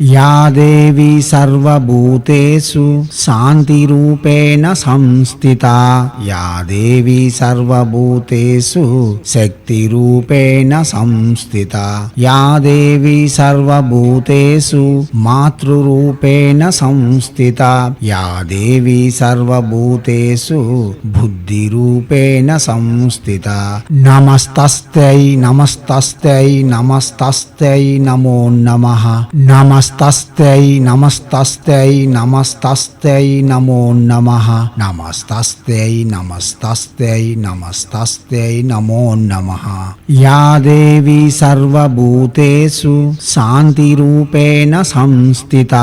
या देवी सर्वभूतेषु शान्तिरूपेण संस्थिता या देवी सर्वभूतेषु शक्तिरूपेण संस्थिता या देवी सर्वभूतेषु मातृरूपेण संस्थिता या देवी सर्वभूतेषु बुद्धिरूपेण संस्थिता नमस्तस्यै नमस्तस्यै नमस्तस्यै नमो नमः నమస్తాస్తాయి నమస్తాస్తాయి నమస్తాస్తాయి నమో నమ. నమస్తాస్తాయి నమస్తాస్తాయి నమస్తాస్తాయి నమో నమ. యా దేవి సర్వభూతేషు శాంతిరూపేణ సంస్థిత.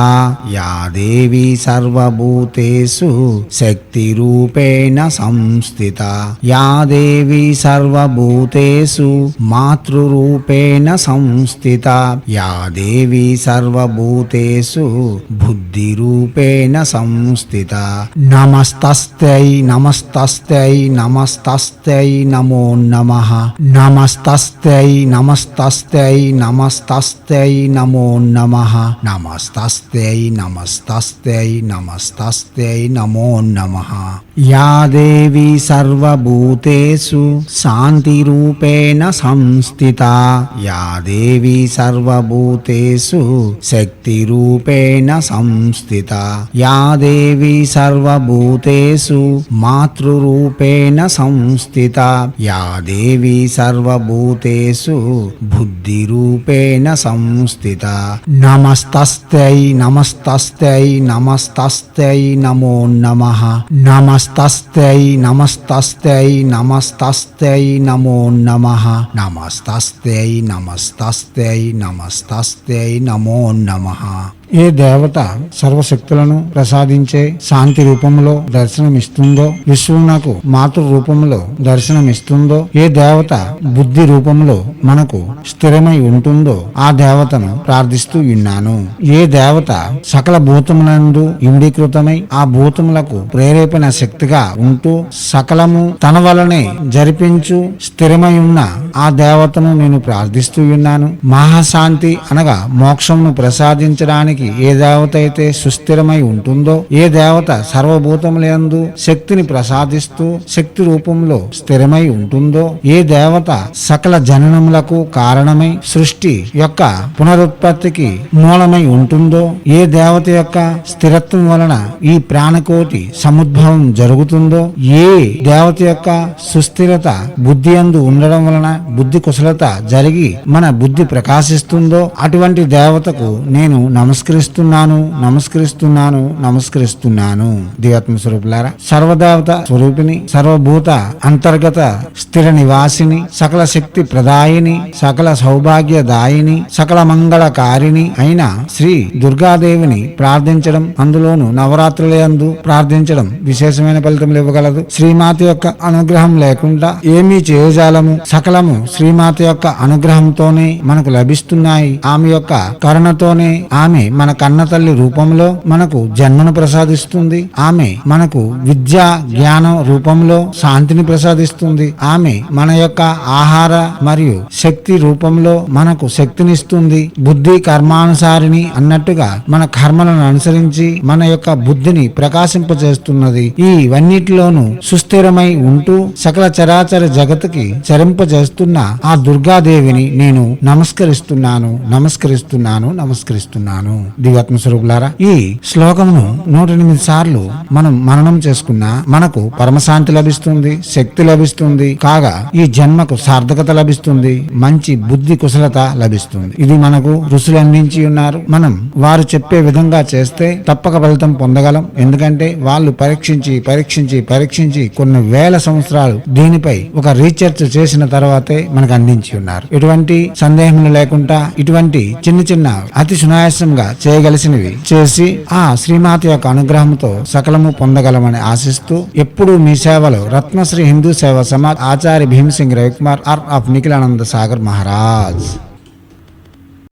యా దేవి సర్వభూతేషు శక్తిరూపేణ సంస్థిత. యా దేవి సర్వభూతేషు మాతృరూపేణ సంస్థిత. యా దేవి సర్వ సర్వభూతేషు బుద్ధిరూపేణ సంస్థిత. నమస్తై నమస్తై నమస్తై నమో నమ. నమస్తై నమస్తై నమస్తై నమో నమ. నమస్తై నమస్తై నమస్తై నమో నమ. యా దేవి సర్వభూతేషు శాంతిరూపేణ సంస్థిత. యా దేవి సర్వభూతేషు शक्तिरूपेण संस्थिता या देवी सर्वभूतेषु मातृरूपेण संस्थिता या देवी सर्वभूतेषु बुद्धिरूपेण संस्थिता नमस्तस्यै नमस्तस्यै नमस्तस्यै नमो नमः नमस्तस्यै नमस्तस्यै नमस्तस्यै नमो नमः नमस्तस्यै नमस्तस्यै नमस्तस्यै नमो नमः नमः ఏ దేవత సర్వశక్తులను ప్రసాదించే శాంతి రూపంలో దర్శనమిస్తుందో విశ్వమునకు మాతృ రూపంలో దర్శనమిస్తుందో ఏ దేవత బుద్ధి రూపంలో మనకు స్థిరమై ఉంటుందో ఆ దేవతను ప్రార్థిస్తూ ఉన్నాను ఏ దేవత సకల భూతములందు ఇండీకృతమై ఆ భూతములకు ప్రేరేపణ శక్తిగా ఉంటూ సకలము తన వలనే జరిపించు స్థిరమై ఉన్న ఆ దేవతను నేను ప్రార్థిస్తూ ఉన్నాను మహాశాంతి అనగా మోక్షమును ప్రసాదించడానికి ఏ దేవత అయితే సుస్థిరమై ఉంటుందో ఏ దేవత సర్వభూతములందు శక్తిని ప్రసాదిస్తూ శక్తి రూపంలో స్థిరమై ఉంటుందో ఏ దేవత సకల జననములకు కారణమై సృష్టి యొక్క పునరుత్పత్తికి మూలమై ఉంటుందో ఏ దేవత యొక్క స్థిరత్వం వలన ఈ ప్రాణకోటి సముద్భవం జరుగుతుందో ఏ దేవత యొక్క సుస్థిరత బుద్ధి అందు ఉండడం వలన బుద్ధి కుశలత జరిగి మన బుద్ధి ప్రకాశిస్తుందో అటువంటి దేవతకు నేను నమస్కారం నమస్కరిస్తున్నాను నమస్కరిస్తున్నాను నమస్కరిస్తున్నాను. దివాత్మ స్వరూపులారా సర్వదేవత స్వరూపిణి సర్వభూత అంతర్గత స్థిర నివాసిని సకల శక్తి ప్రదాయిని సకల సౌభాగ్య దాయిని సకల మంగళకారిణి అయిన శ్రీ దుర్గాదేవిని ప్రార్థించడం అందులోను నవరాత్రులందు ప్రార్థించడం విశేషమైన ఫలితములు ఇవ్వగలదు. శ్రీమాత యొక్క అనుగ్రహం లేకుండా ఏమీ చేయజాలము. సకలము శ్రీమాత యొక్క అనుగ్రహంతోనే మనకు లభిస్తున్నాయి. ఆమె యొక్క కరుణతోనే ఆమె మన కన్నతల్లి రూపంలో మనకు జన్మను ప్రసాదిస్తుంది. ఆమె మనకు విద్య జ్ఞానం రూపంలో శాంతిని ప్రసాదిస్తుంది. ఆమె మన యొక్క ఆహార మరియు శక్తి రూపంలో మనకు శక్తినిస్తుంది. బుద్ధి కర్మానుసారిని అన్నట్టుగా మన కర్మలను అనుసరించి మన యొక్క బుద్ధిని ప్రకాశింపజేస్తున్నది. ఈ ఇవన్నిటిలోనూ సుస్థిరమై ఉంటూ సకల చరాచర జగత్తుకి చరింపజేస్తున్న ఆ దుర్గాదేవిని నేను నమస్కరిస్తున్నాను నమస్కరిస్తున్నాను నమస్కరిస్తున్నాను. దివాత్మ స్వరూపులారా ఈ శ్లోకమును నూట ఎనిమిది సార్లు మనం మననం చేసుకున్నా మనకు పరమశాంతి లభిస్తుంది శక్తి లభిస్తుంది కాగా ఈ జన్మకు సార్థకత లభిస్తుంది మంచి బుద్ధి కుశలత లభిస్తుంది. ఇది మనకు ఋషులు అందించి ఉన్నారు. మనం వారు చెప్పే విధంగా చేస్తే తప్పక ఫలితం పొందగలం. ఎందుకంటే వాళ్ళు పరీక్షించి పరీక్షించి పరీక్షించి కొన్ని వేల సంవత్సరాలు దీనిపై ఒక రీసెర్చ్ చేసిన తర్వాతే మనకు అందించి ఉన్నారు. ఎటువంటి సందేహములు లేకుండా ఇటువంటి చిన్న చిన్న అతి సునాయాసంగా చేయగలిసినవి. చేసి ఆ శ్రీమాత యొక్క అనుగ్రహంతో సకలము పొందగలమని ఆశిస్తూ ఎప్పుడూ మీ సేవలో రత్నశ్రీ హిందూ సేవ సమాజ్ ఆచార్య భీమసింగ్ రవికుమార్ ఆర్ ఆఫ్ నిఖిలానంద సాగర్ మహారాజ్.